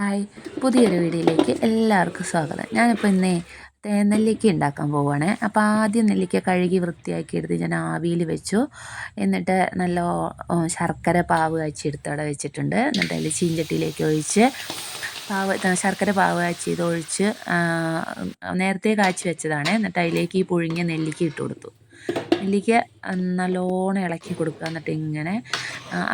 Hi. പുതിയൊരു വീഡിയോയിലേക്ക് എല്ലാവർക്കും സ്വാഗതം. ഞാനിപ്പോൾ ഇന്നേ തേനെല്ലിക്ക ഉണ്ടാക്കാൻ പോവുകയാണ് അപ്പോൾ ആദ്യം നെല്ലിക്ക കഴുകി വൃത്തിയാക്കി എടുത്ത് ഞാൻ ആവിയിൽ വെച്ചു. എന്നിട്ട് നല്ല ശർക്കര പാവ് കാച്ചെടുത്ത് അവിടെ വെച്ചിട്ടുണ്ട്. എന്നിട്ട് അതിൽ ചീഞ്ചട്ടിയിലേക്ക് ഒഴിച്ച് പാവ് ശർക്കര പാവ് കാച്ചി ഇത് ഒഴിച്ച് നേരത്തെ കാച്ചി വെച്ചതാണ്. എന്നിട്ട് അതിലേക്ക് ഈ പുഴുങ്ങിയ നെല്ലിക്ക ഇട്ട് കൊടുത്തു. നെല്ലിക്ക നല്ലോണം ഇളക്കി കൊടുക്കുക. എന്നിട്ട് ഇങ്ങനെ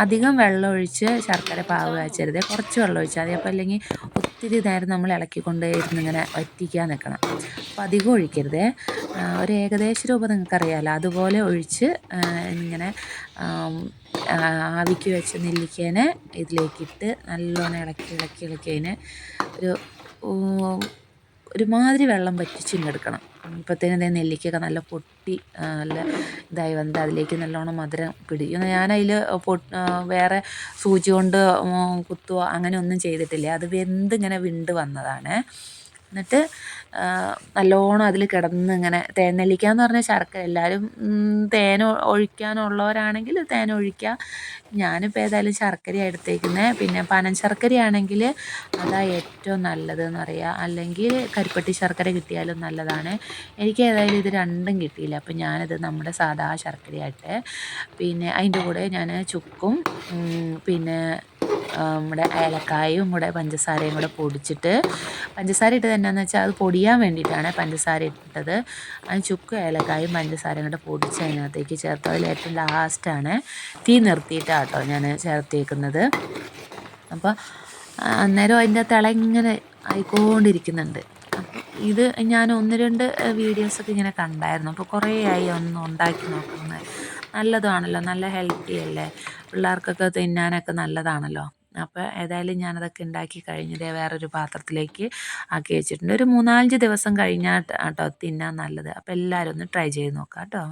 അധികം വെള്ളം ഒഴിച്ച് ശർക്കര പാവ് കാച്ചരുത്. കുറച്ച് വെള്ളം ഒഴിച്ചാൽ മതി. അപ്പോൾ അല്ലെങ്കിൽ ഒത്തിരി നേരം നമ്മൾ ഇളക്കിക്കൊണ്ട് ഇരുന്ന് ഇങ്ങനെ വറ്റിക്കാൻ നിൽക്കണം. അപ്പോൾ അധികം ഒഴിക്കരുത്. ഒരു ഏകദേശ രൂപം നിങ്ങൾക്കറിയാമല്ലോ അതുപോലെ ഒഴിച്ച് ഇങ്ങനെ ആവിക്ക് വെച്ച നെല്ലിക്കേനെ ഇതിലേക്കിട്ട് നല്ലോണം ഇളക്കി ഇളക്കി ഇളക്കി അതിന് ഒരു ഒരുമാതിരി വെള്ളം വറ്റിച്ചിങ്ങെടുക്കണം ഇപ്പോഴത്തേനും നെല്ലിക്കയൊക്കെ നല്ല പൊട്ടി നല്ല ഇതായി വന്നിട്ട് അതിലേക്ക് നല്ലോണം മധുരം പിടിക്കും. ഞാനതിൽ വേറെ സൂചി കൊണ്ട് കുത്തുകയോ അങ്ങനെ ഒന്നും ചെയ്തിട്ടില്ല. അത് വെന്തിങ്ങനെ വിണ്ട് വന്നതാണ്. എന്നിട്ട് നല്ലോണം അതിൽ കിടന്ന് ഇങ്ങനെ തേൻ നെല്ലിക്ക എന്ന് പറഞ്ഞാൽ ശർക്കര എല്ലാവരും തേൻ ഒഴിക്കാനുള്ളവരാണെങ്കിൽ തേൻ ഒഴിക്കുക ഞാനിപ്പോൾ ഏതായാലും ശർക്കരയാണ് എടുത്തേക്കുന്നത് പിന്നെ പനം ശർക്കരയാണെങ്കിൽ അതാ ഏറ്റവും നല്ലതെന്ന് പറയുക അല്ലെങ്കിൽ കരിപ്പട്ടി ശർക്കര കിട്ടിയാലും നല്ലതാണ്. എനിക്ക് ഏതായാലും ഇത് രണ്ടും കിട്ടിയില്ല. അപ്പോൾ ഞാനിത് നമ്മുടെ സാധാ ശർക്കരയായിട്ട് പിന്നെ അതിന്റെ കൂടെ ഞാൻ ചുക്കും പിന്നെ നമ്മുടെ ഏലക്കായും കൂടെ പഞ്ചസാരയും കൂടെ പൊടിച്ചിട്ട് പഞ്ചസാര ഇട്ടത് എന്നാന്ന് വെച്ചാൽ അത് പൊടിയാൻ വേണ്ടിയിട്ടാണ് പഞ്ചസാര ഇട്ടത്. അത് ചുക്ക് ഏലക്കായും പഞ്ചസാരയും കൂടെ പൊടിച്ച് അതിനകത്തേക്ക് ചേർത്ത്. അതിൽ ഏറ്റവും ലാസ്റ്റാണ് തീ നിർത്തിയിട്ടാണ് കേട്ടോ ഞാൻ ചേർത്തേക്കുന്നത് അപ്പോൾ അന്നേരം അതിന്റെ തിള ഇങ്ങനെ ആയിക്കൊണ്ടിരിക്കുന്നുണ്ട്. ഇത് ഞാൻ ഒന്ന് രണ്ട് വീഡിയോസൊക്കെ ഇങ്ങനെ കണ്ടായിരുന്നു. അപ്പോൾ കുറേ ആയി ഒന്ന് ഉണ്ടാക്കി നോക്കുന്നത് നല്ലതാണല്ലോ നല്ല ഹെൽത്തി അല്ലേ? പിള്ളേർക്കൊക്കെ തിന്നാനൊക്കെ നല്ലതാണല്ലോ. അപ്പോൾ ഏതായാലും ഞാനതൊക്കെ ഉണ്ടാക്കി കഴിഞ്ഞത് വേറൊരു പാത്രത്തിലേക്ക് ആക്കി വെച്ചിട്ടുണ്ട്. ഒരു മൂന്നാലഞ്ച് ദിവസം കഴിഞ്ഞാൽ കേട്ടോ തിന്നാൻ നല്ലത്. അപ്പോൾ എല്ലാവരും ഒന്ന് ട്രൈ ചെയ്ത് നോക്കാം കേട്ടോ